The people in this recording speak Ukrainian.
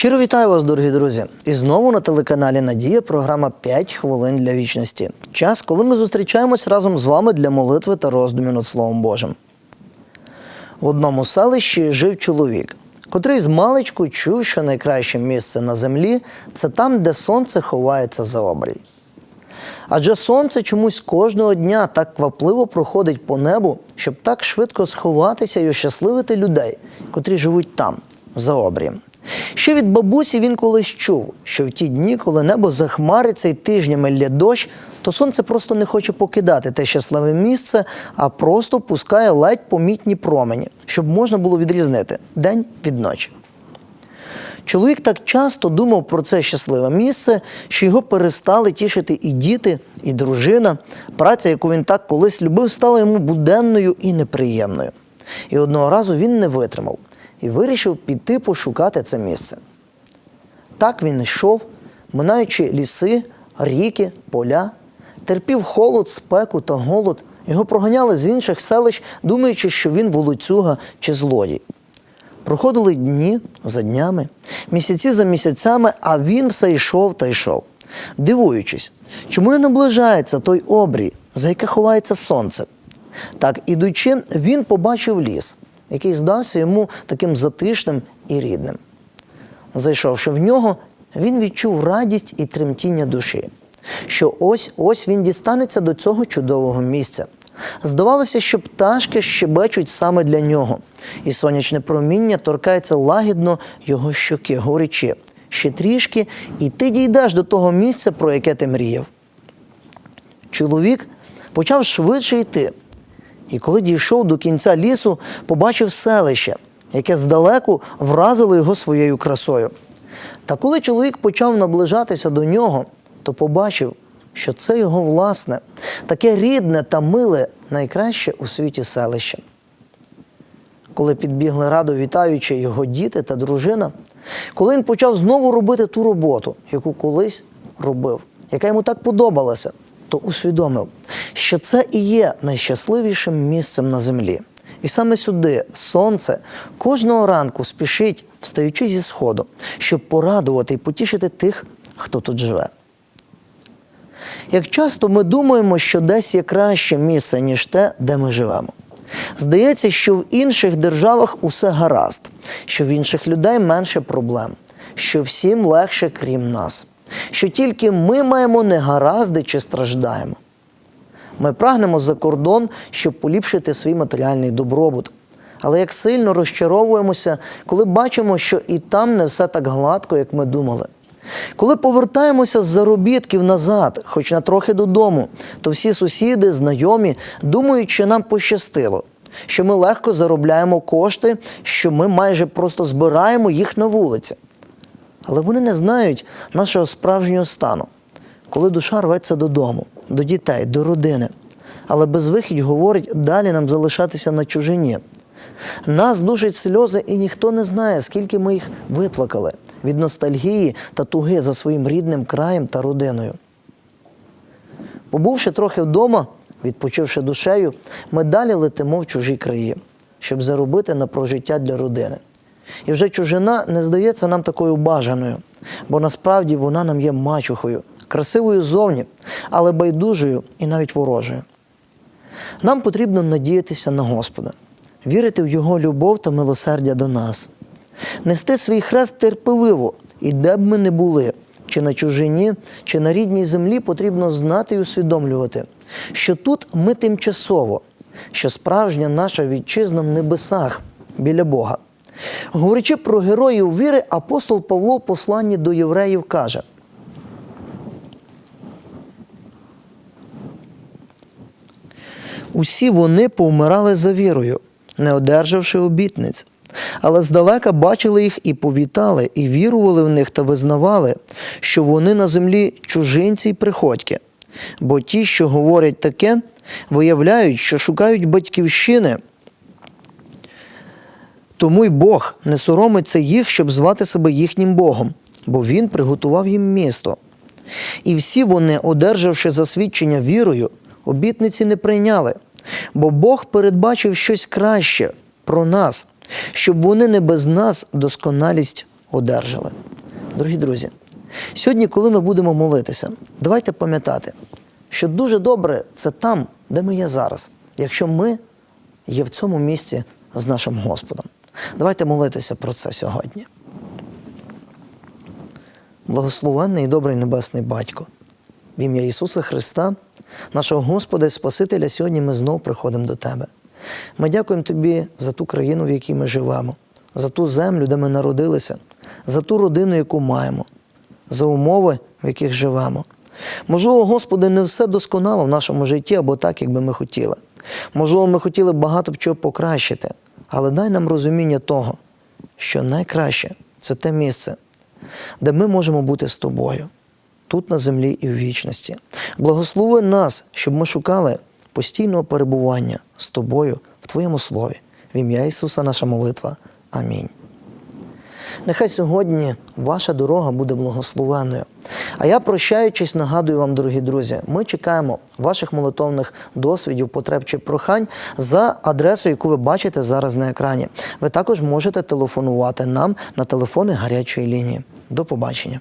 Щиро вітаю вас, дорогі друзі! І знову на телеканалі Надія програма «5 хвилин для вічності. Час, коли ми зустрічаємось разом з вами для молитви та роздумів над Словом Божим. В одному селищі жив чоловік, котрий з маличку чув, що найкраще місце на землі це там, де сонце ховається за обрій. Адже сонце чомусь кожного дня так квапливо проходить по небу, щоб так швидко сховатися і ощасливити людей, котрі живуть там, за обрієм. Ще від бабусі він колись чув, що в ті дні, коли небо захмариться і тижнями лє дощ, то сонце просто не хоче покидати те щасливе місце, а просто пускає ледь помітні промені, щоб можна було відрізнити день від ночі. Чоловік так часто думав про це щасливе місце, що його перестали тішити і діти, і дружина. Праця, яку він так колись любив, стала йому буденною і неприємною. І одного разу він не витримав і вирішив піти пошукати це місце. Так він йшов, минаючи ліси, ріки, поля, терпів холод, спеку та голод. Його проганяли з інших селищ, думаючи, що він волоцюга чи злодій. Проходили дні за днями, місяці за місяцями, а він все йшов та йшов, дивуючись, чому не наближається той обрій, за яке ховається сонце. Так, ідучи, він побачив ліс, який здався йому таким затишним і рідним. Зайшовши в нього, він відчув радість і тремтіння душі, що ось ось він дістанеться до цього чудового місця. Здавалося, що пташки щебечуть саме для нього, і сонячне проміння торкається лагідно його щоки, горячи. Ще трішки, і ти дійдеш до того місця, про яке ти мріяв. Чоловік почав швидше йти, і коли дійшов до кінця лісу, побачив селище, яке здалеку вразило його своєю красою. Та коли чоловік почав наближатися до нього, то побачив, що це його власне, таке рідне та миле, найкраще у світі селище. Коли підбігли радо вітаючи його діти та дружина, коли він почав знову робити ту роботу, яку колись робив, яка йому так подобалася, то усвідомив, що це і є найщасливішим місцем на землі. І саме сюди сонце кожного ранку спішить, встаючи зі сходу, щоб порадувати і потішити тих, хто тут живе. Як часто ми думаємо, що десь є краще місце, ніж те, де ми живемо. Здається, що в інших державах усе гаразд, що в інших людей менше проблем, що всім легше, крім нас, що тільки ми маємо негаразди чи страждаємо. Ми прагнемо за кордон, щоб поліпшити свій матеріальний добробут. Але як сильно розчаровуємося, коли бачимо, що і там не все так гладко, як ми думали. Коли повертаємося з заробітків назад, хоч на трохи додому, то всі сусіди, знайомі думають, що нам пощастило, що ми легко заробляємо кошти, що ми майже просто збираємо їх на вулиці. Але вони не знають нашого справжнього стану, коли душа рветься додому, до дітей, до родини. Але безвихідь говорить далі нам залишатися на чужині. Нас душать сльози, і ніхто не знає, скільки ми їх виплакали від ностальгії та туги за своїм рідним краєм та родиною. Побувши трохи вдома, відпочивши душею, ми далі летимо в чужі краї, щоб заробити на прожиття для родини. І вже чужина не здається нам такою бажаною, бо насправді вона нам є мачухою, красивою зовні, але байдужою і навіть ворожою. Нам потрібно надіятися на Господа, вірити в Його любов та милосердя до нас, нести свій хрест терпеливо, і де б ми не були, чи на чужині, чи на рідній землі, потрібно знати і усвідомлювати, що тут ми тимчасово, що справжня наша вітчизна в небесах біля Бога. Говорячи про героїв віри, апостол Павло в посланні до євреїв каже. Усі вони повмирали за вірою, не одержавши обітниць. Але здалека бачили їх і повітали, і вірували в них та визнавали, що вони на землі чужинці й приходьки. Бо ті, що говорять таке, виявляють, що шукають батьківщини. Тому й Бог не соромиться їх, щоб звати себе їхнім Богом, бо Він приготував їм місто. І всі вони, одержавши засвідчення вірою, обітниці не прийняли, бо Бог передбачив щось краще про нас, щоб вони не без нас досконалість одержали. Дорогі друзі, сьогодні, коли ми будемо молитися, давайте пам'ятати, що дуже добре це там, де ми є зараз, якщо ми є в цьому місці з нашим Господом. Давайте молитися про це сьогодні. Благословенний і добрий Небесний Батько, в ім'я Ісуса Христа, нашого Господа і Спасителя, сьогодні ми знов приходимо до Тебе. Ми дякуємо Тобі за ту країну, в якій ми живемо, за ту землю, де ми народилися, за ту родину, яку маємо, за умови, в яких живемо. Можливо, Господи, не все досконало в нашому житті або так, як би ми хотіли. Можливо, ми хотіли багато б чого покращити, але дай нам розуміння того, що найкраще це те місце, де ми можемо бути з тобою, тут на землі і в вічності. Благослови нас, щоб ми шукали постійного перебування з тобою в Твоєму слові. В ім'я Ісуса наша молитва. Амінь. Нехай сьогодні ваша дорога буде благословенною. А я, прощаючись, нагадую вам, дорогі друзі, ми чекаємо ваших молитовних досвідів, потреб чи прохань за адресою, яку ви бачите зараз на екрані. Ви також можете телефонувати нам на телефони гарячої лінії. До побачення.